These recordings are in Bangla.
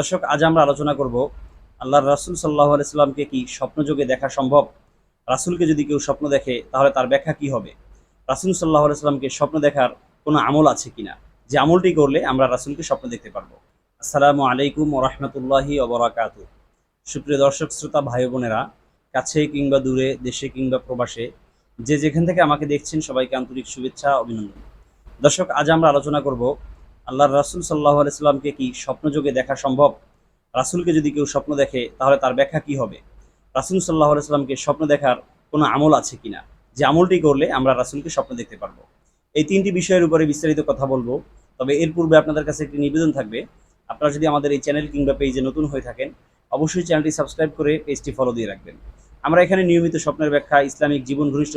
দর্শক, আজ আমরা আলোচনা করব, আল্লাহর রাসুল সাল্লাহ আলাইস্লামকে কি স্বপ্নযোগে দেখা সম্ভব? রাসুলকে যদি কেউ স্বপ্ন দেখে, তাহলে তার ব্যাখ্যা কি হবে? রাসুল সাল্লাহ আলাইস্লামকে স্বপ্ন দেখার কোনো আমল আছে কিনা? যে আমলটি করলে আমরা রাসুলকে স্বপ্ন দেখতে পারব। আসসালামু আলাইকুম ওরহমতুল্লাহি অবরাকাত সুপ্রিয় দর্শক, শ্রোতা, ভাই বোনেরা, কাছে কিংবা দূরে, দেশে কিংবা প্রবাসে, যে যেখান থেকে আমাকে দেখছেন, সবাইকে আন্তরিক শুভেচ্ছা, অভিনন্দন। দর্শক, আজ আমরা আলোচনা করব আল্লাহর রাসুল সাল্লাহ আলাইস্লামকে কি স্বপ্নযোগে দেখা সম্ভব? রাসুলকে যদি কেউ স্বপ্ন দেখে, তাহলে তার ব্যাখ্যা কি হবে? রাসুল সাল্লাহ আলাইস্লামকে স্বপ্ন দেখার কোনো আমল আছে কিনা? যে আমলটি করলে আমরা রাসুলকে স্বপ্ন দেখতে পারব। এই তিনটি বিষয়ের উপরে বিস্তারিত কথা বলব। তবে এর পূর্বে আপনাদের কাছে একটি নিবেদন থাকবে। আপনারা যদি আমাদের এই চ্যানেল কিংবা পেজে নতুন হয়ে থাকেন, অবশ্যই চ্যানেলটি সাবস্ক্রাইব করে পেজটি ফলো দিয়ে রাখবেন। আমরা এখানে নিয়মিত স্বপ্নের ব্যাখ্যা, ইসলামিক জীবন ঘনিষ্ঠ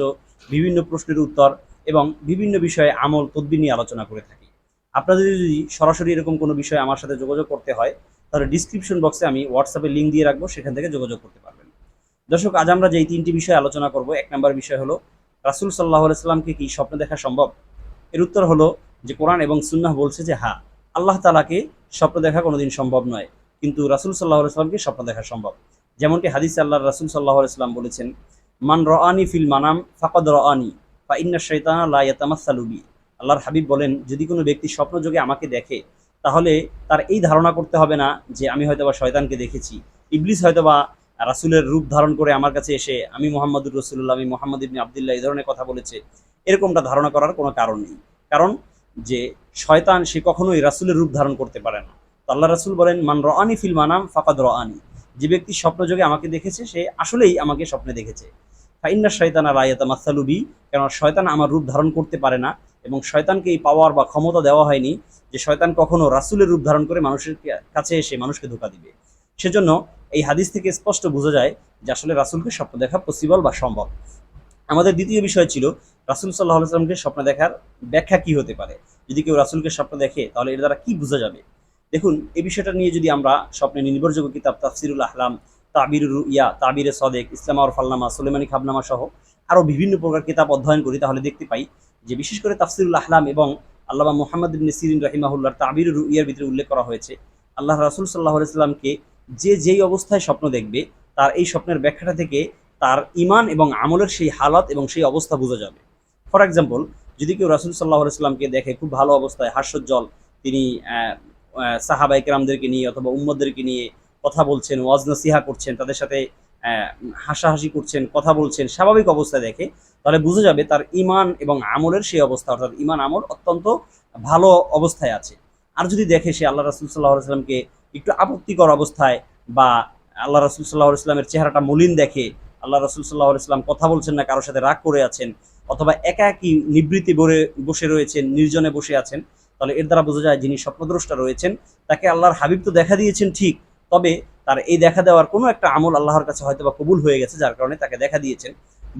বিভিন্ন প্রশ্নের উত্তর এবং বিভিন্ন বিষয়ে আমল, তদ্বির নিয়ে আলোচনা করে থাকি। আপনাদের যদি সরাসরি এরকম কোনো বিষয়ে আমার সাথে যোগাযোগ করতে হয়, তাহলে ডিসক্রিপশন বক্সে আমি হোয়াটসঅ্যাপে লিঙ্ক দিয়ে রাখব, সেখান থেকে যোগাযোগ করতে পারবেন। দর্শক, আজ আমরা যেই তিনটি বিষয়ে আলোচনা করব, এক নম্বর বিষয় হলো, রাসুল সাল্লাহ সাল্লামকে কি স্বপ্ন দেখা সম্ভব? এর উত্তর হলো যে কোরআন এবং সুন্নাহ বলছে যে হ্যাঁ আল্লাহ তালাকে স্বপ্ন দেখা কোনোদিন সম্ভব নয়, কিন্তু রাসুল সাল্লাহ সাল্লামকে স্বপ্ন দেখা সম্ভব। যেমনটি হাদিস আল্লাহ রাসুল সাল্লাহ সাল্লাম বলেছেন, মান রআনি ফিল মানাম ফাকদ রআনি, ফা ইন্না শৈতানা লা ইয়াতামাসালুবি আল্লাহর হাবিব বলেন, যদি কোনো ব্যক্তি স্বপ্নযোগে আমাকে দেখে, তাহলে তার এই ধারণা করতে হবে না যে আমি হয়তোবা শয়তানকে দেখেছি। ইবলিস হয়তোবা রাসুলের রূপ ধারণ করে আমার কাছে এসে, আমি মোহাম্মদুর রসুল্লাহ আমি মোহাম্মদ ইবনি আবদুল্লাহ এই ধরনের কথা বলেছে। এরকমটা ধারণা করার কোনো কারণ নেই। কারণ যে শয়তান, সে কখনোই রাসুলের রূপ ধারণ করতে পারে না। তো আল্লাহ রাসুল বলেন, মান রআনি ফিল মানাম ফাকাদ রআনি। যে ব্যক্তি স্বপ্নযোগে আমাকে দেখেছে, সে আসলেই আমাকে স্বপ্নে দেখেছে। ফাইন্না শয়তানা রায়াতা মাসালুবি কেন শয়তান আমার রূপ ধারণ করতে পারে না। এবং শয়তানকে এই পাওয়ার বা ক্ষমতা দেওয়া হয়নি যে শয়তান কখনো রাসুলের রূপ ধারণ করে মানুষের কাছে এসে মানুষকে ধোকা দিবে। সেজন্য এই হাদিস থেকে স্পষ্ট বোঝা যায় যে আসলে রাসুলকে স্বপ্ন দেখা পসিবল বা সম্ভব। আমাদের দ্বিতীয় বিষয় ছিল, রাসুল সাল্লাহ সাল্লামকে স্বপ্ন দেখার ব্যাখ্যা কি হতে পারে? যদি কেউ রাসুলকে স্বপ্ন দেখে, তাহলে এর দ্বারা কি বোঝা যাবে? দেখুন এই বিষয়টা নিয়ে যদি আমরা স্বপ্নে নির্ভরযোগ্য কিতাব তাফসিরুল আহলাম তাবির ইয়া তাবিরে সদেক, ইসলাম আর ফালনামা, সুলেমানি খাবনামা সহ আরও বিভিন্ন প্রকার কিতাব অধ্যয়ন করি, তাহলে দেখতে পাই যে বিশেষ করে তাফসিরুল আহলাম এবং আল্লাহ মোহাম্মদ ইবনে সিরিন রাহিমাহুল্লার তাবির ইয়ার ভিতরে উল্লেখ করা হয়েছে, আল্লাহ রাসুল সাল্লাহ সাল্লামকে যে যেই অবস্থায় স্বপ্ন দেখবে, তার এই স্বপ্নের ব্যাখ্যাটা থেকে তার ইমান এবং আমলের সেই হালত এবং সেই অবস্থা বোঝা যাবে। ফর এক্সাম্পল যদি কেউ রাসুল সাল্লাহ সাল্লামকে দেখে খুব ভালো অবস্থায় হাস্যজ্জ্বল, তিনি সাহাবাই কেরামদেরকে নিয়ে অথবা উম্মদদেরকে নিয়ে কথা বলছেন ওয়াজ নসিহা করছেন, তাদের সাথে হাসাহাসি করছেন, কথা বলছেন, স্বাভাবিক অবস্থায় দেখে, তাহলে বোঝা যাবে তার ইমান এবং আমলের সেই অবস্থা, অর্থাৎ ইমান আমল অত্যন্ত ভালো অবস্থায় আছে। আর যদি দেখে সে আল্লাহ রাসুল সাল্লাহ সাল্লামকে একটু আপত্তিকর অবস্থায় বা আল্লাহ রসুল সাল্লাহ ইসলামের চেহারাটা মলিন দেখে, আল্লাহ রসুল সাল্লাহ ইসলাম কথা বলছেন না, কারোর সাথে রাগ করে আছেন, অথবা একা একই নিবৃত্তি বলে বসে রয়েছেন, নির্জনে বসে আছেন, তাহলে এর দ্বারা বোঝা যায় যিনি স্বপ্নদ্রষ্টা রয়েছেন, তাকে আল্লাহর হাবিব তো দেখা দিয়েছেন ঠিক, তবে তার এই দেখা দেওয়ার কোনো একটা আমল আল্লাহর কাছে হয়তো বা কবুল হয়ে গেছে, যার কারণে তাকে দেখা দিয়েছেন।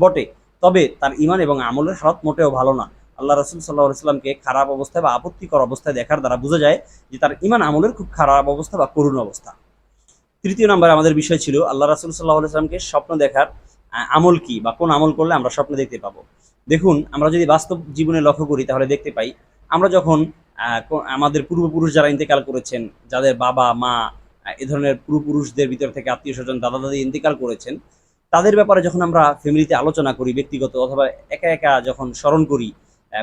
বটে। তবে তার ইমান এবং আমলের হালত মোটেও ভালো না। আল্লাহ রসুল সাল্লাহ ইসলামকে খারাপ অবস্থায় বা আপত্তিকর অবস্থায় দেখার দ্বারা বোঝা যায় যে তার ইমান আমলের খুব খারাপ অবস্থা বা করুণ অবস্থা। তৃতীয় নম্বর আমাদের বিষয় ছিল, আল্লাহ রাসুল সাল্লাহ ইসলামকে স্বপ্ন দেখার আমল কি বা কোন আমল করলে আমরা স্বপ্ন দেখতে পাবো? দেখুন, আমরা যদি বাস্তব জীবনে লক্ষ্য করি তাহলে দেখতে পাই, আমরা যখন আমাদের পূর্বপুরুষ যারা ইন্তেকাল করেছেন, যাদের বাবা, মা এ ধরনের পূর্বপুরুষদের ভিতর থেকে আত্মীয় স্বজন দাদা দাদি ইন্তেকাল করেছেন, তাদের ব্যাপারে যখন আমরা ফ্যামিলিতে আলোচনা করি, ব্যক্তিগত অথবা একা একা যখন স্মরণ করি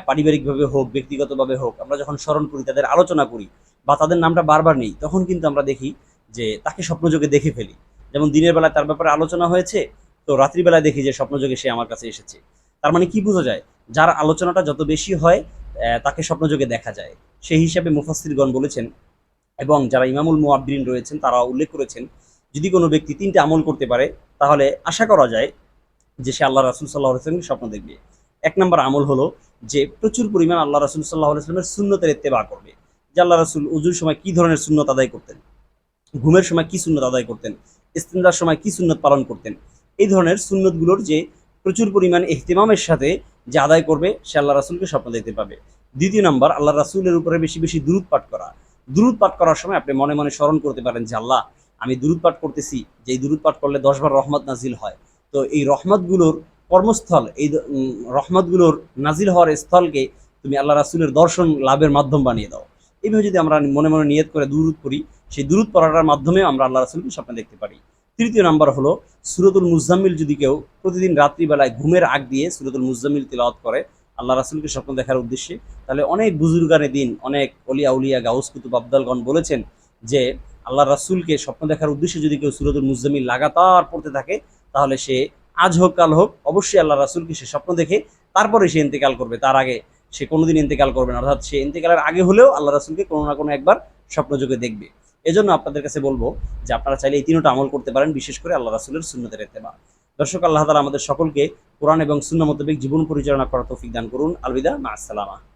পারিবারিকভাবে হোক, ব্যক্তিগতভাবে হোক, আমরা যখন স্মরণ করি, তাদের আলোচনা করি বা তাদের নামটা বারবার নেই, তখন কিন্তু আমরা দেখি যে তাকে স্বপ্নযোগে দেখে ফেলি। যেমন দিনের বেলায় তার ব্যাপারে আলোচনা হয়েছে, তো রাত্রিবেলায় দেখি যে স্বপ্নযোগে সে আমার কাছে এসেছে। তার মানে কি বোঝা যায়? যার আলোচনাটা যত বেশি হয় তাকে স্বপ্নযোগে দেখা যায়। সেই হিসাবে মুফাসিরগণ বলেছেন এবং যারা ইমামুল মুআব্বিরিন রয়েছেন, তারা উল্লেখ করেছেন, যদি কোনো ব্যক্তি তিনটে আমল করতে পারে, তাহলে আশা করা যায় যে সে আল্লাহ রাসুল সাল্লাহ আসলামকে স্বপ্ন দেখবে। এক নম্বর আমল হলো যে প্রচুর পরিমাণ আল্লাহ রাসুল সাল্লাহ আসলামের শূন্যতের এত্তেবা করবে, যে আল্লাহ রাসুল উজুর সময় কি ধরনের শূন্যত আদায় করতেন, ঘুমের সময় কি সুন্নত আদায় করতেন ইস্তেন্দার সময় কি সুন্নত পালন করতেন, এই ধরনের সুন্নতগুলোর যে প্রচুর পরিমাণ এহতেমামের সাথে যে আদায় করবে, সে আল্লাহ রাসুলকে স্বপ্ন দেখতে পাবে। দ্বিতীয় নম্বর, আল্লাহ রাসুলের উপরে বেশি বেশি দূরত পাঠ করা। দূরত পাঠ করার সময় আপনি মনে মনে স্মরণ করতে পারেন যে, আল্লাহ, আমি দূরত পাঠ করতেছি যে দূরত পাঠ করলে দশবার রহমত নাজিল হয়। তো এই রহমতগুলোর কর্মস্থল, এই রহমতগুলোর নাজিল হওয়ার স্থলকে তুমি আল্লাহ রাসুলের দর্শন লাভের মাধ্যম বানিয়ে দাও। এইভাবে যদি আমরা মনে মনে নিয়ত করে দুরুদ পড়ি, সেই দুরুদ পড়াটার মাধ্যমেও আমরা আল্লাহ রাসুলকে স্বপ্নে দেখতে পারি। তৃতীয় নাম্বার হলো, সুরতুল মুজাম্মিল যদি কেউ প্রতিদিন রাত্রিবেলায় ঘুমের আগ দিয়ে সুরতুল মুজাম্মিল তিলাওয়াত করে আল্লাহ রাসুলকে স্বপ্ন দেখার উদ্দেশ্যে, তাহলে অনেক বুজুর্গানে দিন, অনেক অলিয়া উলিয়া গাউস কুতুব আবদালগণ বলেছেন যে, আল্লাহ রাসুলকে স্বপ্ন দেখার উদ্দেশ্যে যদি কেউ সুরতুল মুজাম্মিল লাগাতার পড়তে থাকে, তাহলে সে আজ হোক, কাল হোক, অবশ্যই আল্লাহ রাসুলকে সে স্বপ্ন দেখে তারপরে সে ইন্তেকাল করবে। তার আগে সে কোনোদিন ইন্তেকাল করবে না, অর্থাৎ সে ইন্তেকালের আগে হলেও আল্লাহ রাসুলকে কোনো না কোনো একবার স্বপ্নযোগে দেখবে। এজন্য আপনাদের কাছে বলব যে, আপনারা চাইলে এই তিনটা আমল করতে পারেন, বিশেষ করে আল্লাহ রাসুলের সুন্নতের এতেবা দর্শক, আল্লাহ তালা আমাদের সকলকে কোরআন এবং সুন্না মোতাবেক জীবন পরিচালনা করার তৌফিক দান করুন। আলবিদা, মা আসসালামা।